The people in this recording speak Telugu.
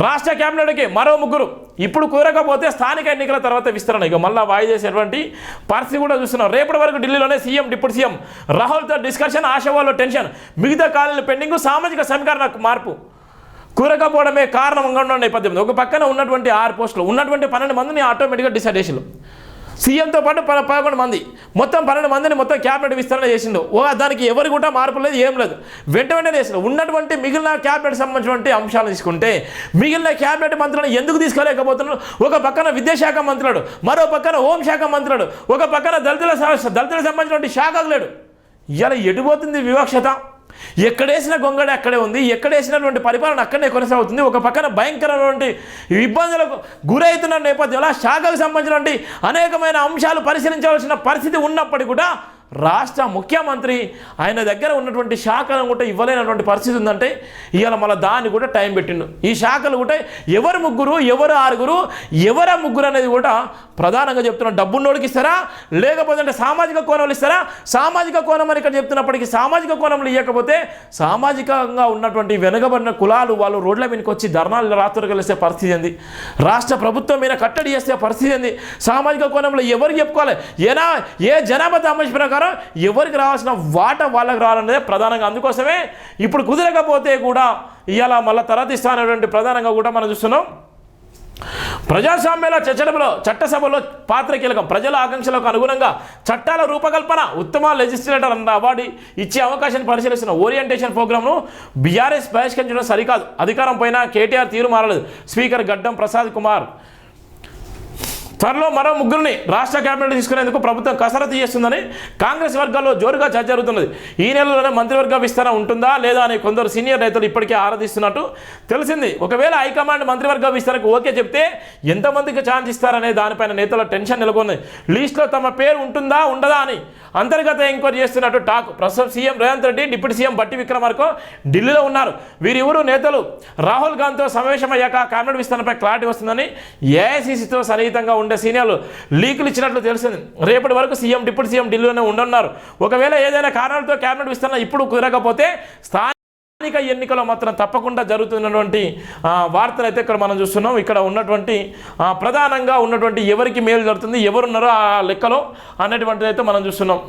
రాష్ట్ర క్యాబినెట్కి మరో ముగ్గురు. ఇప్పుడు కుదరకపోతే స్థానిక ఎన్నికల తర్వాత విస్తరణ. ఇక మళ్ళీ వాయిదేసేటువంటి పరిస్థితి కూడా చూస్తున్నాం. రేపటి వరకు ఢిల్లీలోనే సీఎం డిప్యూటీ సీఎం రాహుల్తో డిస్కషన్ ఆశావాళ్ళు టెన్షన్. మిగతా ఖాళీలు పెండింగ్ సామాజిక సమీకరణ మార్పు. కుదరకపోవడమే కారణంగా ఉన్న నేపథ్యం ఒక పక్కన ఉన్నటువంటి ఆరు పోస్టులు ఉన్నటువంటి పన్నెండు మందిని ఆటోమేటిక్గా డిసైడ్ చేసారు సీఎంతో పాటు ప పదకొండు మంది. మొత్తం పన్నెండు మందిని మొత్తం క్యాబినెట్ విస్తరణ చేసిండు. ఓ దానికి ఎవరు కూడా మార్పు లేదు ఏం లేదు. వెంట వెంటనే చేసిండు. ఉన్నటువంటి మిగిలిన క్యాబినెట్ సంబంధించినటువంటి అంశాలు తీసుకుంటే మిగిలిన క్యాబినెట్ మంత్రులను ఎందుకు తీసుకోలేకపోతున్నారు? ఒక పక్కన విద్యాశాఖ మంత్రుడు మరో పక్కన హోంశాఖ మంత్రుడు ఒక పక్కన దళితుల దళితులకు సంబంధించినటువంటి శాఖకు లేడు. ఇలా ఎటుపోతుంది వివక్షత? ఎక్కడేసిన గొంగడ అక్కడే ఉంది ఎక్కడేసినటువంటి పరిపాలన అక్కడనే కొనసాగుతుంది. ఒక పక్కన భయంకరమైనటువంటి ఇబ్బందులకు గురవుతున్న నేపథ్యంలో శాఖకు సంబంధించినటువంటి అనేకమైన అంశాలు పరిశీలించవలసిన పరిస్థితి ఉన్నప్పటికీ కూడా రాష్ట్ర ముఖ్యమంత్రి ఆయన దగ్గర ఉన్నటువంటి శాఖలను కూడా ఇవ్వలేనటువంటి పరిస్థితి ఉందంటే ఇవాళ మళ్ళీ దాన్ని కూడా టైం పెట్టిండు. ఈ శాఖలు కూడా ఎవరు ముగ్గురు ఎవరు ఆరుగురు ఎవరు ముగ్గురు అనేది కూడా ప్రధానంగా చెప్తున్నా. డబ్బున్నోడికి ఇస్తారా? లేకపోతే అంటే సామాజిక కోణంలో ఇస్తారా? సామాజిక కోణం అని ఇక్కడ చెప్తున్నప్పటికీ సామాజిక కోణంలో ఇవ్వకపోతే సామాజికంగా ఉన్నటువంటి వెనుకబడిన కులాలు వాళ్ళు రోడ్ల మీదకి వచ్చి ధర్నాలు రాత్రులు కలిసే పరిస్థితి ఏంది? రాష్ట్ర ప్రభుత్వం మీద కట్టడి చేసే పరిస్థితి ఏంది? సామాజిక కోణంలో ఎవరు చెప్పుకోవాలి? ఏనా? ఏ జనాభా ప్రకారం ఎవరికి రావాల్సిన వాట వాళ్ళకి రావాలనేదే ప్రధానంగా. అందుకోసమే ఇప్పుడు కుదరకపోతే కూడా ఇవాళ మళ్ళీ తర్వాత ఇస్తానటువంటి ప్రధానంగా కూడా మనం చూస్తున్నాం. ప్రజాస్వామ్యాల చర్చడంలో చట్టసభలో పాత్ర కీలకం. ప్రజల ఆకాంక్షలకు అనుగుణంగా చట్టాల రూపకల్పన ఉత్తమ లెజిస్లేటర్ అన్న అవార్డు ఇచ్చే అవకాశాన్ని పరిశీలిస్తున్న ఓరియంటేషన్ ప్రోగ్రామ్ను బీఆర్ఎస్ బహిష్కరించడం సరికాదు. అధికారం పైన కేటీఆర్ తీరు మారలేదు. స్పీకర్ గడ్డం ప్రసాద్ కుమార్ త్వరలో మరో ముగ్గురిని రాష్ట్ర కేబినెట్ తీసుకునేందుకు ప్రభుత్వం కసరత్తు చేస్తుందని కాంగ్రెస్ వర్గాల్లో జోరుగా చర్చ జరుగుతున్నది. ఈ నెలలోనే మంత్రివర్గ విస్తరణ ఉంటుందా లేదా అని కొందరు సీనియర్ రైతులు ఇప్పటికే ఆరాధిస్తున్నట్టు తెలిసింది. ఒకవేళ హైకమాండ్ మంత్రివర్గ విస్తరణకు ఓకే చెప్తే ఎంతమందికి ఛాన్స్ ఇస్తారనే దానిపైన నేతల టెన్షన్ నెలకొంది. లీస్ట్లో తమ పేరు ఉంటుందా ఉండదా అని అంతర్గత ఎంక్వైరీ చేస్తున్నట్టు టాక్. ప్రస్తుతం CM Revanth Reddy deputy CM Bhatti Vikramarka ఢిల్లీలో ఉన్నారు. వీరిరువురు నేతలు రాహుల్ గాంధీతో సమావేశమయ్యాక కేబినెట్ విస్తరణపై క్లారిటీ వస్తుందని ఏఐసీసీతో సన్నిహితంగా ఉండే సీనియర్లు లీకులు ఇచ్చినట్లు తెలిసింది. రేపటి వరకు సీఎం డిప్యూటీ సీఎం ఢిల్లీలోనే ఉండనున్నారు. ఒకవేళ ఏదైనా కారణాలతో కేబినెట్ విస్తరణ ఇప్పుడు కుదరకపోతే స్థానిక ఎన్నికలో మాత్రం తప్పకుండా జరుగుతున్నటువంటి వార్తలు అయితే ఇక్కడ మనం చూస్తున్నాం. ఇక్కడ ఉన్నటువంటి ప్రధానంగా ఉన్నటువంటి ఎవరికి మేలు జరుగుతుంది ఎవరున్నారో ఆ లెక్కలో అనేటువంటిది అయితే మనం చూస్తున్నాం.